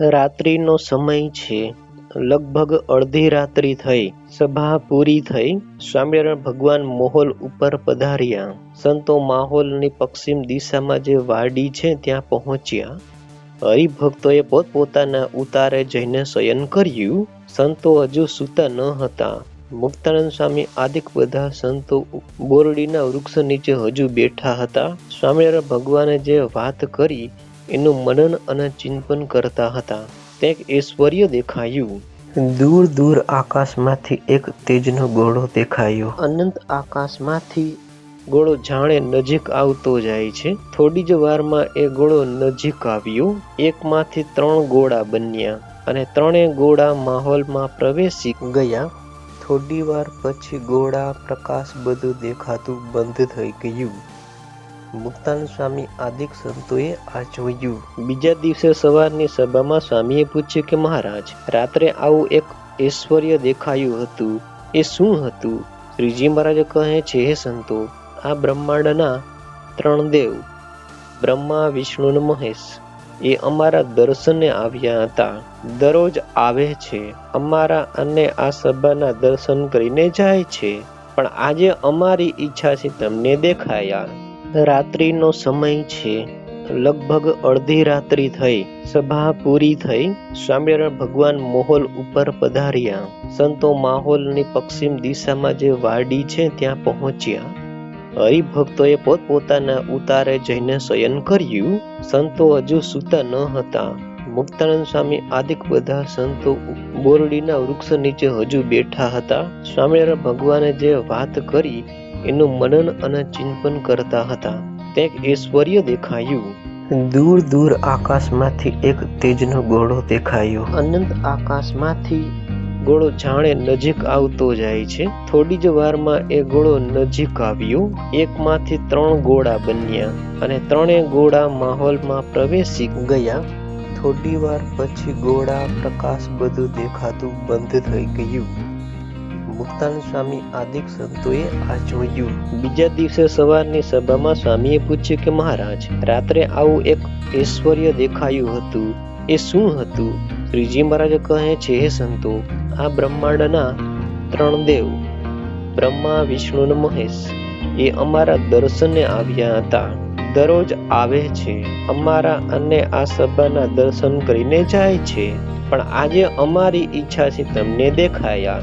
રાત્રિનો સમય છે. લગભગ અડધી રાત્રિ થઈ. સભા પૂરી થઈ. સ્વામિનારાયણ ભગવાન મોહોલ ઉપર પધાર્યા. સંતો માહોલની પશ્ચિમ દિશામાં જે વાડી છે ત્યાં પહોંચ્યા. હરિભક્તોએ પોતપોતાના ઉતારે જઈને શયન કર્યું. સંતો હજુ સૂતા ન હતા. મુક્તાનંદ સ્વામી આદિક બધા સંતો બોરડીના વૃક્ષ નીચે હજુ બેઠા હતા. સ્વામિનારાયણ ભગવાને જે વાત કરી એનું મનન અને ચિંતન કરતા હતા. ત્યાં ઐશ્વર્ય દેખાયું. દૂર દૂર આકાશમાંથી એક તેજનો ગોળો દેખાયો. અનંત આકાશમાંથી ગોળો જાણે નજીક આવતો જાય છે. થોડી જ વારમાં એ ગોળો નજીક આવ્યો. એકમાંથી ત્રણ ગોળા બન્યા અને ત્રણેય ગોળા માહોલમાં પ્રવેશી ગયા. થોડી વાર પછી ગોળા પ્રકાશ બધું દેખાતું બંધ થઈ ગયું. મુક્તાનંદ સ્વામી આદિક સંતોએ આ જોયું બીજા દિવસે સવારની સભામાં સ્વામીએ પૂછ્યું કે મહારાજ, રાત્રે આવું એક ઐશ્વર્ય દેખાયું હતું. એ શું હતું? શ્રીજી મહારાજ કહે છે, હે સંતો, આ બ્રહ્માંડના ત્રણ દેવ, બ્રહ્મા, વિષ્ણુ મહેશ, એ અમારા દર્શને આવ્યા હતા. દરરોજ આવે છે, અમારા અને આ સભાના દર્શન કરીને જાય છે. પણ આજે અમારી ઈચ્છાથી તમને દેખાયા. રાત્રિનો સમય છે. લગભગ અડધી રાત્રિ થઈ. સભા પૂરી થઈ. સ્વામિનારાયણ ભગવાન મોહોલ ઉપર પધાર્યા. સંતો માહોલની પશ્ચિમ દિશામાં જે વાડી છે ત્યાં પહોંચ્યા. હરિભક્તોએ પોતપોતાના ઉતારે જઈને શયન કર્યું. સંતો હજુ સૂતા ન હતા. મુક્તાનંદ સ્વામી આદિક બધા સંતો બોરડીના વૃક્ષ નીચે હજુ બેઠા હતા. સ્વામિનારાયણ ભગવાને જે વાત કરી એનું મનન અને ચિંતન કરતા હતા. તે ઐશ્વર્ય દેખાયું. દૂર દૂર આકાશમાંથી એક તેજનો ગોળો દેખાયો. અનંત આકાશમાંથી ગોળો જાણે નજીક આવતો જાય છે. થોડી જ વારમાં એ ગોળો નજીક આવ્યો. એકમાંથી ત્રણ ગોળા બન્યા અને ત્રણેય ગોળા માહોલમાં પ્રવેશી ગયા. થોડી વાર પછી ગોળા, પ્રકાશ બધું દેખાતું બંધ થઈ ગયું. મુક્તાન સ્વામી આદિક સંતોએ આ જોયું. બીજા દિવસે સવારની સભામાં સ્વામીએ પૂછ્યું કે મહારાજ, રાત્રે આવું એક ઐશ્વર્ય દેખાયું હતું. એ શું હતું? શ્રીજી મહારાજ કહે છે, હે સંતો, આ બ્રહ્માંડના ત્રણ દેવ, બ્રહ્મા, વિષ્ણુ મહેશ, એ અમારા દર્શને આવ્યા હતા. દરરોજ આવે છે. અમારા અને આ સભાના દર્શન કરીને જાય છે. પણ આજે અમારી ઈચ્છાથી તમને દેખાયા.